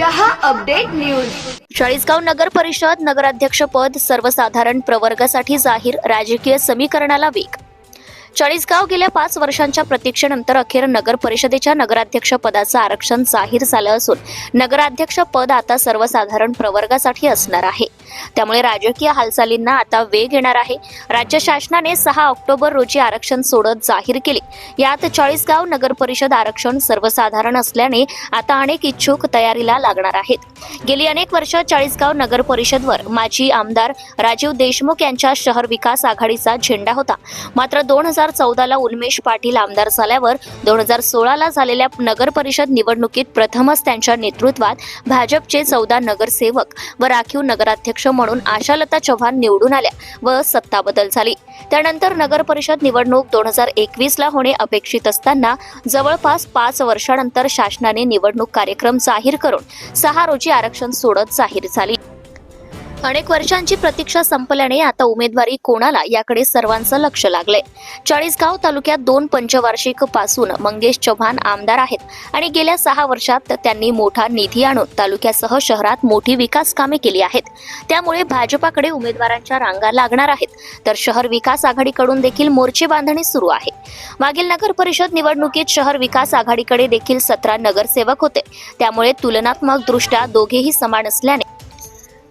रहा update news Chalisgaon नगर परिषद नगराध्यक्ष पद सर्वसाधारण प्रवर्गासाठी जाहीर राजकीय समीकरणाला वेग चाळीसगाव गेल्या पाच वर्षांच्या प्रतीक्षेनंतर अखेर नगर परिषदेच्या नगराध्यक्ष पदाचं आरक्षण जाहीर झालं असून नगराध्यक्ष पद आता सर्वसाधारण प्रवर्गासाठी असणार आहे त्यामुळे राजकीय हालचालींना आता वेग येणार आहे राज्य शासनाने सहा ऑक्टोबर रोजी आरक्षण सोडत जाहीर केले यात चाळीसगाव नगर परिषद आरक्षण सर्वसाधारण असल्याने आता अनेक इच्छुक तयारीला लागणार आहेत गेली अनेक वर्ष चाळीसगाव नगर परिषदवर माजी आमदार राजीव देशमुख यांच्या शहर विकास आघाडीचा झेंडा होता मात्र दोन हजार हजार चौदाला उन्मेष पाटील आमदार झाल्यावर दोन हजार सोळाला झालेल्या नगर परिषद निवडणुकीत प्रथमच त्यांच्या नेतृत्वात भाजपचे चौदा नगरसेवक व राखीव नगराध्यक्ष म्हणून आशालता चव्हाण निवडून आल्या व सत्ता बदल झाली त्यानंतर नगर परिषद निवडणूक दोन हजार एकवीसला होणे अपेक्षित असताना जवळपास पाच वर्षानंतर शासनाने निवडणूक कार्यक्रम जाहीर करून सहा रोजी आरक्षण सोडत जाहीर झाली अनेक वर्षांची प्रतीक्षा संपल्याने आता उमेदवारी कोणाला याकडे सर्वांचं लक्ष लागले चाळीसगाव तालुक्यात दोन पंचवार्षिक पासून मंगेश चव्हाण आमदार आहेत आणि गेल्या सहा वर्षात त्यांनी मोठा निधी आणून तालुक्यासह शहरात मोठी विकास कामे केली आहेत त्यामुळे भाजपाकडे उमेदवारांच्या रांगा लागणार आहेत तर शहर विकास आघाडीकडून देखील मोर्चे बांधणी सुरू आहे मागील नगर परिषद निवडणुकीत शहर विकास आघाडीकडे देखील सतरा नगरसेवक होते त्यामुळे तुलनात्मक दृष्ट्या दोघेही समान असल्याने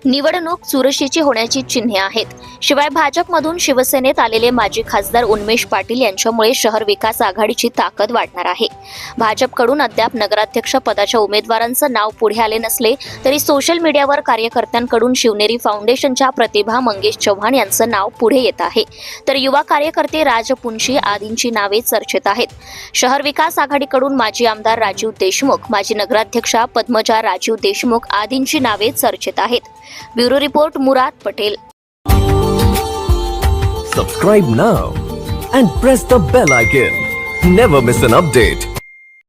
निवडणूक चुरशीची होण्याची चिन्हे आहेत शिवाय भाजपमधून शिवसेनेत आलेले माजी खासदार उन्मेष पाटील यांच्यामुळे शहर विकास आघाडीची ताकद वाढणार आहे भाजपकडून अद्याप नगराध्यक्ष पदाच्या उमेदवारांचं नाव पुढे आले नसले तरी सोशल मीडियावर कार्यकर्त्यांकडून शिवनेरी फाउंडेशनच्या प्रतिभा मंगेश चव्हाण यांचं नाव पुढे येत आहे तर युवा कार्यकर्ते राजपुंशी आदींची नावे चर्चेत आहेत शहर विकास आघाडीकडून माजी आमदार राजीव देशमुख माजी नगराध्यक्षा पद्मजा राजीव देशमुख आदींची नावे चर्चेत आहेत Bureau report Murad Patel Subscribe now and press the bell icon. Never miss an update.